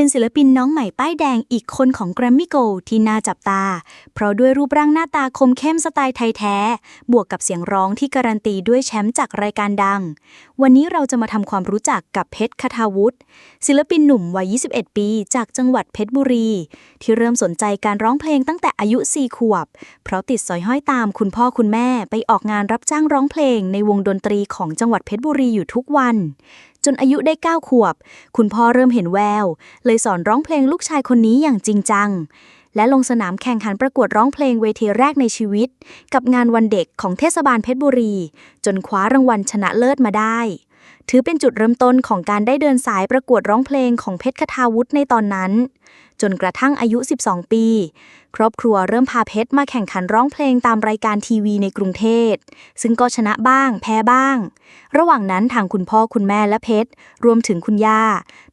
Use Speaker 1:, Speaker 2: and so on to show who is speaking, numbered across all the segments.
Speaker 1: เป็นศิลปินน้องใหม่ป้ายแดงอีกคนของ Grammy Go ที่น่าจับตา เพราะด้วยรูปร่างหน้าตาคมเข้มสไตล์ไทยแท้ บวกกับเสียงร้องที่การันตีด้วยแชมป์จากรายการดัง วันนี้เราจะมาทำความรู้จักกับเพชรคทาวุฒิศิลปินหนุ่มวัย 21 ปี จากจังหวัดเพชรบุรี ที่เริ่มสนใจการร้องเพลงตั้งแต่อายุ 4 ขวบ เพราะติดสอยห้อยตามคุณพ่อคุณแม่ไปออกงานรับจ้างร้องเพลงในวงดนตรีของจังหวัดเพชรบุรีอยู่ทุกวัน จนอายุได้ 9 ขวบ คุณพ่อเริ่มเห็นแวว เลยสอนร้องเพลงลูกชายคนนี้อย่างจริงจัง และลงสนามแข่งขันประกวดร้องเพลงเวทีแรกในชีวิต กับงานวันเด็กของเทศบาลเพชรบุรี จนคว้ารางวัลชนะเลิศมาได้ ถือเป็นจุดเริ่มต้นของการได้เดินสายประกวดร้องเพลงของเพชรคทาวุฒิในตอนนั้น จนกระทั่งอายุ 12 ปี ครอบครัวเริ่มพาเพชรมาแข่งขันร้องเพลงตามรายการทีวีในกรุงเทพซึ่งก็ชนะบ้าง แพ้บ้าง ระหว่างนั้นทางคุณพ่อคุณแม่และเพชรรวมถึงคุณย่า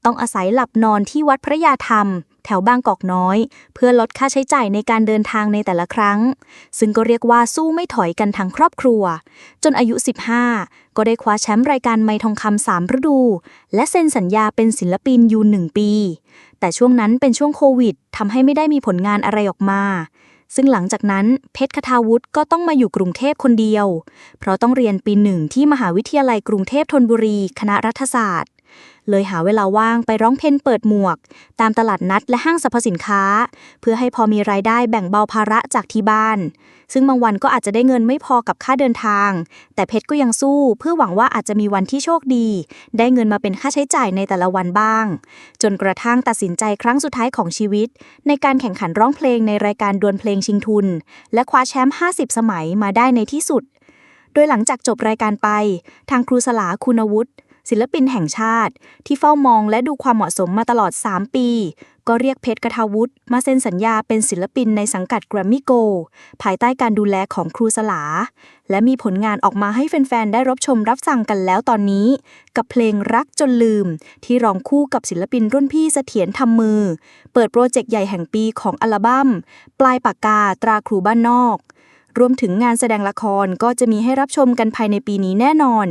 Speaker 1: ต้องอาศัยหลับนอนที่วัดพระยาธรรม แถวบางกอกน้อย เพื่อลดค่าใช้จ่ายในการเดินทางในแต่ละครั้ง ซึ่งก็เรียกว่าสู้ไม่ถอยกันทั้งครอบครัว จนอายุ 15 ก็ได้คว้าแชมป์รายการไมทองคำสามฤดู และเซ็นสัญญาเป็นศิลปินยูหนึ่งปี แต่ช่วงนั้นเป็นช่วงโควิดทำให้ไม่ได้มีผลงานอะไรออกมาซึ่งหลังจากนั้นเพชรคทาวุฒิก็ต้องมาอยู่กรุงเทพคนเดียว เพราะต้องเรียนปีหนึ่งที่มหาวิทยาลัยกรุงเทพธนบุรี คณะรัฐศาสตร์ เลยหาเวลาว่างไปร้องเพลงเปิดหมวก ตามตลาดนัดและห้างสรรพสินค้า เพื่อให้พอมีรายได้แบ่งเบาภาระจากที่บ้าน ซึ่งบางวันก็อาจจะได้เงินไม่พอกับค่าเดินทาง แต่เพชรก็ยังสู้ เพื่อหวังว่าอาจจะมีวันที่โชคดี ได้เงินมาเป็นค่าใช้จ่ายในแต่ละวันบ้าง จนกระทั่งตัดสินใจครั้งสุดท้ายของชีวิต ในการแข่งขันร้องเพลงในรายการดวลเพลงชิงทุน และคว้าแชมป์ 50 สมัยมาได้ในที่สุด โดยหลังจากจบรายการไป ทางครูสลาคุณวุฒิ ศิลปินแห่งชาติ ที่เฝ้ามองและดูความเหมาะสมมาตลอด 3 ปี ก็เรียกเพชรกทาวุฒิมาเซ็นสัญญาเป็นศิลปินในสังกัด Grammy Go ภายใต้การดูแลของครูสลา และมีผลงานออกมาให้แฟน ๆ ได้รับชมรับฟังกันแล้วตอนนี้ กับเพลงรักจนลืม ที่ร้องคู่กับศิลปินรุ่นพี่เสถียรทำมือ เปิดโปรเจกต์ใหญ่แห่งปีของอัลบั้ม ปลายปากกาตราครูบ้านนอกรวมถึงงานแสดงละครก็จะมีให้รับชมกันภายในปีนี้แน่นอน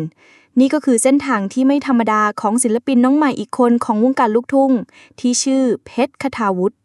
Speaker 1: นี่ก็คือเส้นทางที่ไม่ธรรมดาของศิลปินน้องใหม่อีกคนของวงการลูกทุ่ง ที่ชื่อเพชรคทาวุฒิ